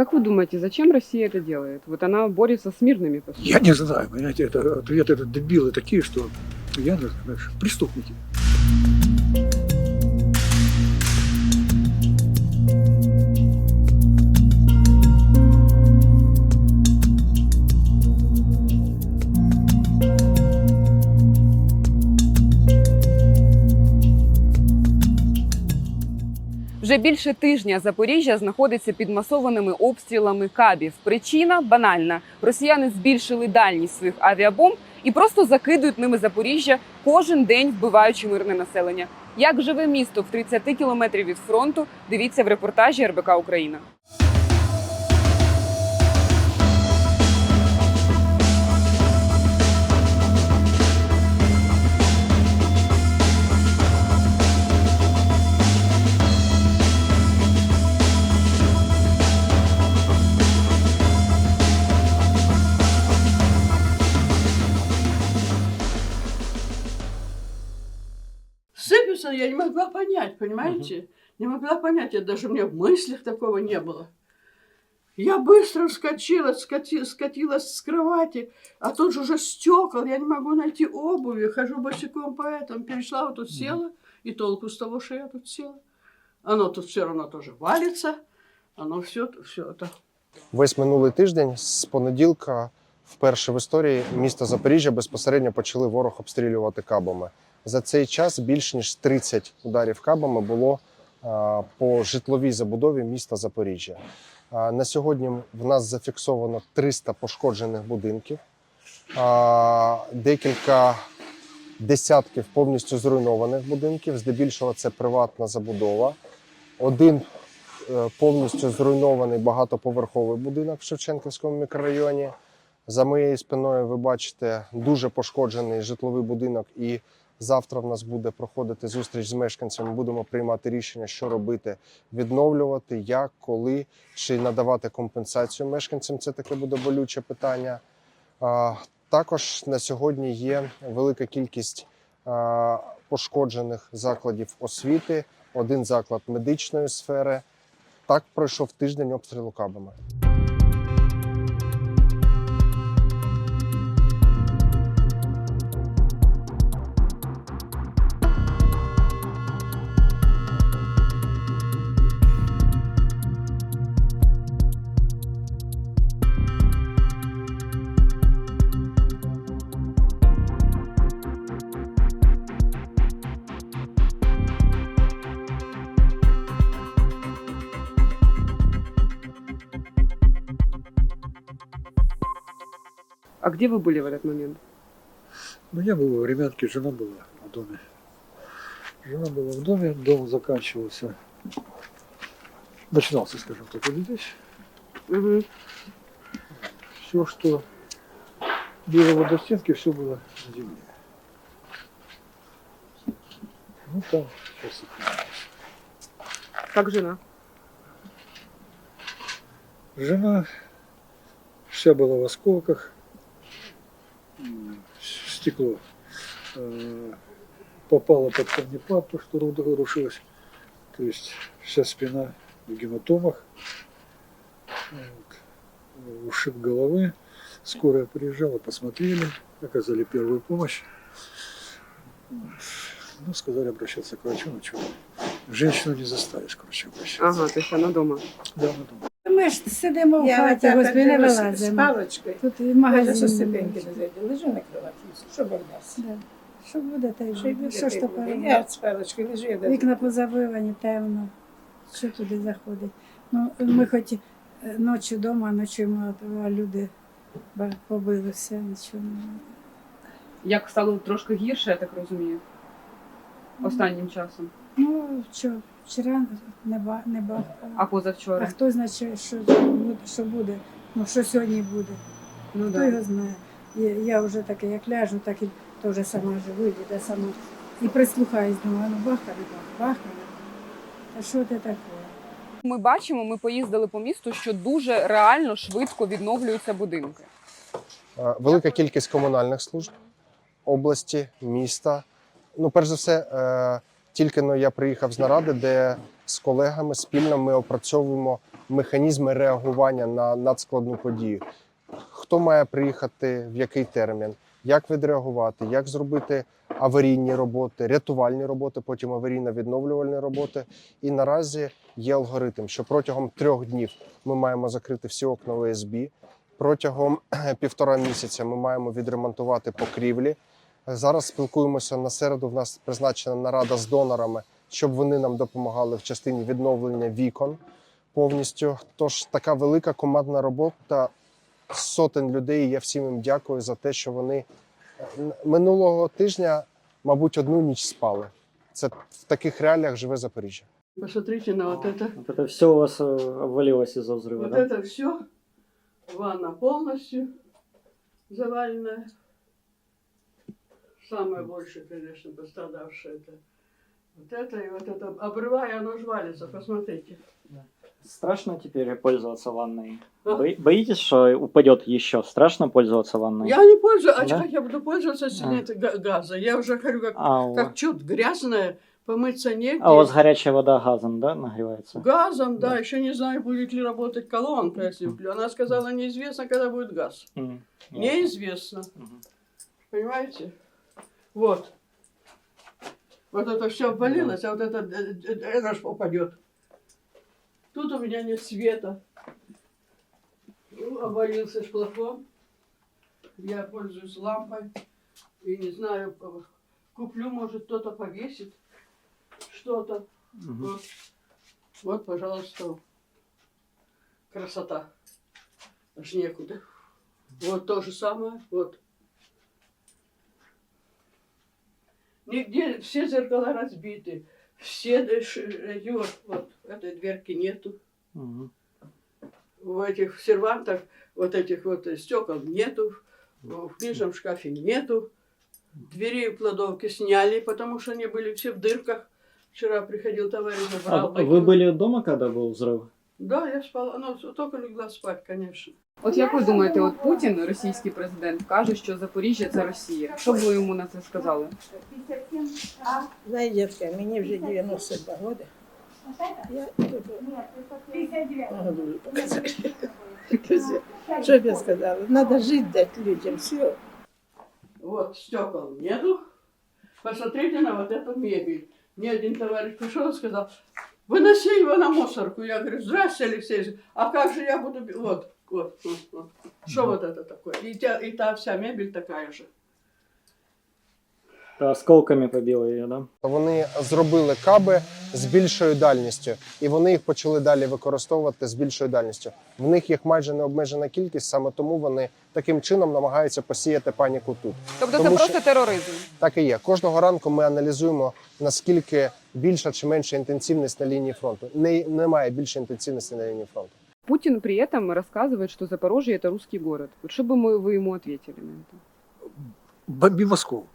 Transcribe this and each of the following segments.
Как вы думаете, зачем Россия это делает? Вот она борется с мирными. по сути. Я не знаю, понимаете, это ответы это дебилы такие, что я, не знаю, знаешь, преступники. Вже більше тижня Запоріжжя знаходиться під масованими обстрілами кабів. Причина банальна: росіяни збільшили дальність своїх авіабомб і просто закидують ними Запоріжжя кожен день, вбиваючи мирне населення. Як живе місто в 30 кілометрів від фронту? Дивіться в репортажі РБК Україна. я не могла понять, понимаете? Не могла понять, это даже у меня в мыслях такого не было. Я быстро вскочила, скати, скатилась с кровати, а тут же уже стекол, я не могу найти обуви, хожу босиком по этому, перешла, вот тут села, и толку с того, что я тут села. Оно тут все равно тоже валится, оно все, все это Весь минулий тиждень з понеділка, вперше в історії міста Запоріжжя безпосередньо почали ворог обстрілювати кабами. За цей час більш ніж 30 ударів кабами було по житловій забудові міста Запоріжжя. На сьогодні в нас зафіксовано 300 пошкоджених будинків, декілька десятків повністю зруйнованих будинків. Здебільшого це приватна забудова. Один е, повністю зруйнований багатоповерховий будинок в Шевченківському мікрорайоні. За моєю спиною ви бачите дуже пошкоджений житловий будинок. І завтра в нас буде проходити зустріч з мешканцями. Будемо приймати рішення, що робити, відновлювати, як, коли, чи надавати компенсацію мешканцям. Це таке буде болюче питання. Також на сьогодні є велика кількість пошкоджених закладів освіти, один заклад медичної сфери. Так пройшов тиждень обстрілу кабами. А где вы были в этот момент? Ну, я был в Времянке, жена была в доме. Жена была в доме, дом заканчивался. Начинался, скажем так, вот здесь. Угу. Все, что было в водостенке, все было на земле. Ну, там сейчас Как жена? Жена вся была в осколках, стекло э, попало под камнепад, то, что ру- рушилось. То есть вся спина в гематомах, Вот. ушиб головы. Скорая приезжала, посмотрели, оказали первую помощь. Ну, сказали обращаться к врачу, ну что, женщину не заставишь, короче, обращаться. Ага, то есть она дома. Да, она дома. Ми ж сидимо в хаті, господи, не так з вилазимо. паличкою. Тут і Може, магазин. що ступеньки не зайде. Лежу на кроваті, що Бог дасть. Да. Що буде, та й Що й буде. буде, Що ж то? Я з паличкою лежу, я Вікна позабивані, темно. Що туди заходить? Ну, ми хоч е, ночі вдома ночуємо, а люди побилися, нічого не. Як стало трошки гірше, я так розумію. Останнім часом. Ну, що, вчора не, ба, не бахкало. А А хто значить, що, буде- що буде? Ну, що сьогодні буде? Ну Хто да. його знає? Я, я вже таке, як ляжу, так і то вже сама живу, і сама. І прислухаюсь, думаю, ну баха не бах, баха не бах. Та що це таке? Ми бачимо, ми поїздили по місту, що дуже реально швидко відновлюються будинки. Велика кількість комунальних служб області, міста. Ну, перш за все, е, тільки но я приїхав з наради, де з колегами спільно ми опрацьовуємо механізми реагування на надскладну подію. Хто має приїхати в який термін, як відреагувати, як зробити аварійні роботи, рятувальні роботи, потім аварійно-відновлювальні роботи. І наразі є алгоритм, що протягом трьох днів ми маємо закрити всі окна ОСБ. Протягом півтора місяця ми маємо відремонтувати покрівлі. Зараз спілкуємося на середу. В нас призначена нарада з донорами, щоб вони нам допомагали в частині відновлення вікон повністю. Тож така велика командна робота сотень людей. і Я всім їм дякую за те, що вони е, минулого тижня, мабуть, одну ніч спали. Це в таких реаліях живе Запоріжжя. Посмотрите на вот это. Вот это все у вас э, обвалилось из-за взрыва, Вот да? это все. Ванна полностью заваленная. Самое больше, конечно, пострадавшее это. Вот это и вот это. Обрывая, оно ж валится, посмотрите. Страшно теперь пользоваться ванной? А? Бо- Боитесь, что упадет еще? Страшно пользоваться ванной? Я не пользуюсь, а Да? как я буду пользоваться, если А. нет га- газа? Я уже говорю, как, А, как чуть грязная, помыться негде. а у вас горячая вода газом, да, нагревается? Газом, да, Да. еще не знаю, будет ли работать колонка, если вклю- Она сказала, неизвестно, когда будет газ. Ясно. Неизвестно. Мгм. Понимаете? Вот. Вот это все обвалилось, а вот это, э, э, это ж упадет. Тут у меня нет света. Ну, обвалился ж плафон. Я пользуюсь лампой. И не знаю, э, куплю, может, кто-то повесит что-то. Мгм. Вот. вот, пожалуйста, красота. Аж некуда. Вот то же самое. Вот. Нигде все зеркала разбиты. Все эти вот, этой дверки нету. Мгм. В этих сервантах вот этих вот стекол нету. В книжном шкафе нету. Двери в кладовке сняли, потому что они были все в дырках. Вчера приходил товарищ, А забрал. вы были дома, когда был взрыв? Да, я спала. Ну, только легла спать, конечно. От як ви думаєте, от Путін, російський президент, каже, що Запоріжжя це Росія. Що б ви йому на це сказали? Знаєте, дітка, мені вже 92 роки. Я можу показати. Що б я сказала? Надо жити дати людям. Все. Вот стекол нету. Посмотрите на вот эту мебель. Мне один товарищ пришел и сказал, выноси его на мусорку. Я говорю, здрасте, Алексей, а как же я буду... бе-» Вот, вот, вот, вот. Что вот это такое? И, та, и та вся мебель такая же. Да, осколками побило ее, да? Вони зробили каби з більшою дальністю, і вони їх почали далі використовувати з більшою дальністю. В них їх майже не обмежена кількість, саме тому вони таким чином намагаються посіяти паніку тут. Тобто це Тому що- просто тероризм. Так і є. Кожного ранку ми аналізуємо наскільки більша чи менша інтенсивність на лінії фронту. Не, немає більше інтенсивності на лінії фронту. Путин при этом рассказывает, что Запорожье это русский город. Вот что бы мы, вы ему ответили на это? Бомби Москву.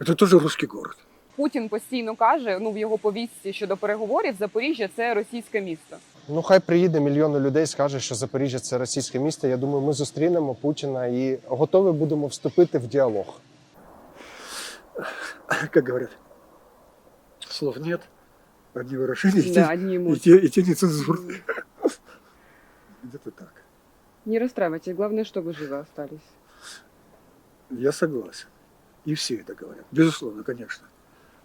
Это тоже русский город. Путін постійно каже, ну в його повістці щодо переговорів, Запоріжжя це російське місто. Ну хай приїде мільйони людей, скаже, що Запоріжжя це російське місто. Я думаю, ми зустрінемо Путіна і готові будемо вступити в діалог. Как говорят, слов нет, одни выражения, и Да, те, одни и те, и те нецензурные. Где-то так. Не расстраивайтесь, главное, что вы живы остались. Я согласен. И все это говорят. Безусловно, конечно.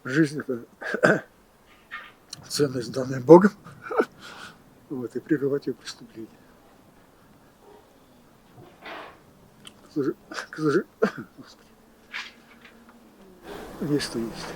Жизнь это ценность, данная Богом. Вот, и прерывать ее преступление. К сожалению, Господи. Есть что есть.